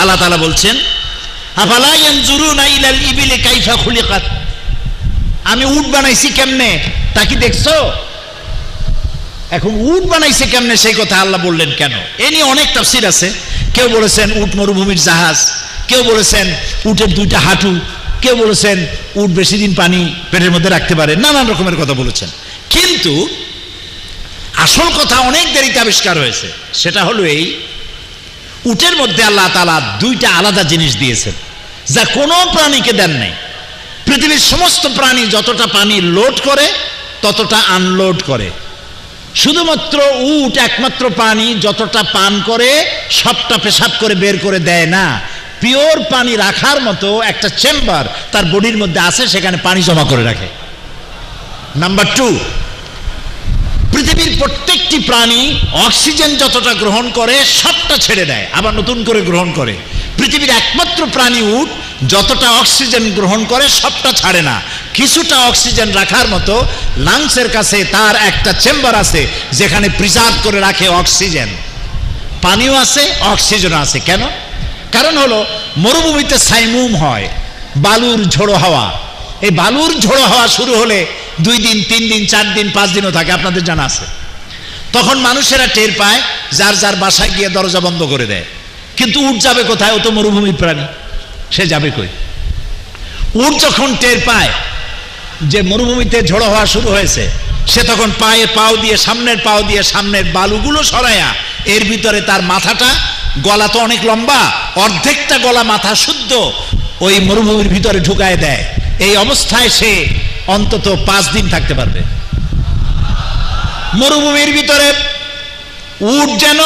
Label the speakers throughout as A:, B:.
A: আল্লাহ তাআলা বলছেন আমি উট বানাইছি কেমনে? তা কি দেখছ? এখন উট বানাইছে কেমনে? সেই কথা আল্লাহ বললেন কেন? এ নিয়ে অনেক তাফসির আছে। কেউ বলেছেন উট মরুভূমির জাহাজ, কেউ বলেছেন উটের দুইটা হাঁটু, কেউ বলেছেন উট বেশি দিন পানি পেটের মধ্যে রাখতে পারে, নানান রকমের কথা বলেছেন। কিন্তু আসল কথা অনেক দেরিতে আবিষ্কার হয়েছে, সেটা হলো এই উটের মধ্যে আল্লাহ তালা দুইটা আলাদা জিনিস দিয়েছেন, যা কোনো প্রাণীকে দেন নাই। পৃথিবীর সমস্ত প্রাণী যতটা পানি লোড করে, ততটা আনলোড করে। শুধুমাত্র উট একমাত্র পানি যতটা পান করে, সবটা পেশাব করে বের করে দেয় না। পিওর পানি রাখার মতো একটা চেম্বার তার বডির মধ্যে আছে, সেখানে পানি জমা করে রাখে। নাম্বার টু পৃথিবীর প্রত্যেকটি প্রাণী অক্সিজেন যতটা গ্রহণ করে, সবটা ছেড়ে দেয়, আবার নতুন করে গ্রহণ করে। পৃথিবীর একমাত্র প্রাণী উট যতটা অক্সিজেন গ্রহণ করে, সবটা ছাড়ে না। কিছুটা অক্সিজেন রাখার মতো লাংসের কাছে তার একটা চেম্বার আছে, যেখানে প্রিজার্ভ করে রাখে অক্সিজেন। পানিও আছে অক্সিজেন আছে। কেন? কারণ হলো, মরুভূমিতে সাইমুম হয়, বালুর ঝোড়ো হাওয়া। এই বালুর ঝোড়ো হাওয়া শুরু হলে দুই দিন, তিন দিন, চার দিন, পাঁচ দিনও থাকে, আপনাদের জানা আছে। তখন মানুষেরা টের পায়, যার যার বাসায় গিয়ে দরজা বন্ধ করে দেয়। কিন্তু উঠ যাবে কোথায়? ও তো মরুভূমির প্রাণী। সে যাবে কই? উঠ যখন টের পায় যে মরুভূমিতে ঝোড়ো হওয়া শুরু হয়েছে, সে তখন পায়ে পাও দিয়ে, সামনের পাও দিয়ে, সামনের বালুগুলো সরাইয়া এর ভিতরে তার মাথাটা, গলা তো অনেক লম্বা, অর্ধেকটা গলা মাথা শুদ্ধ, ওই মরুভূমির ভিতরে ঢুকায় দেয়। এই অবস্থায় সে অন্তত পাঁচ দিন থাকতে পারবে। মরুভূমির ভিতরে উট যেন,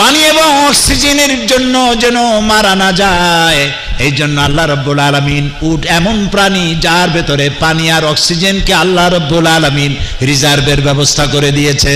A: পানি এবং অক্সিজেনের জন্য যেন মারা না যায় এই জন্য আল্লাহ রব্বুল আলমিন উট এমন প্রাণী যার ভেতরে পানি আর অক্সিজেনকে আল্লাহ রব্বুল আলমিন রিজার্ভের ব্যবস্থা করে দিয়েছে।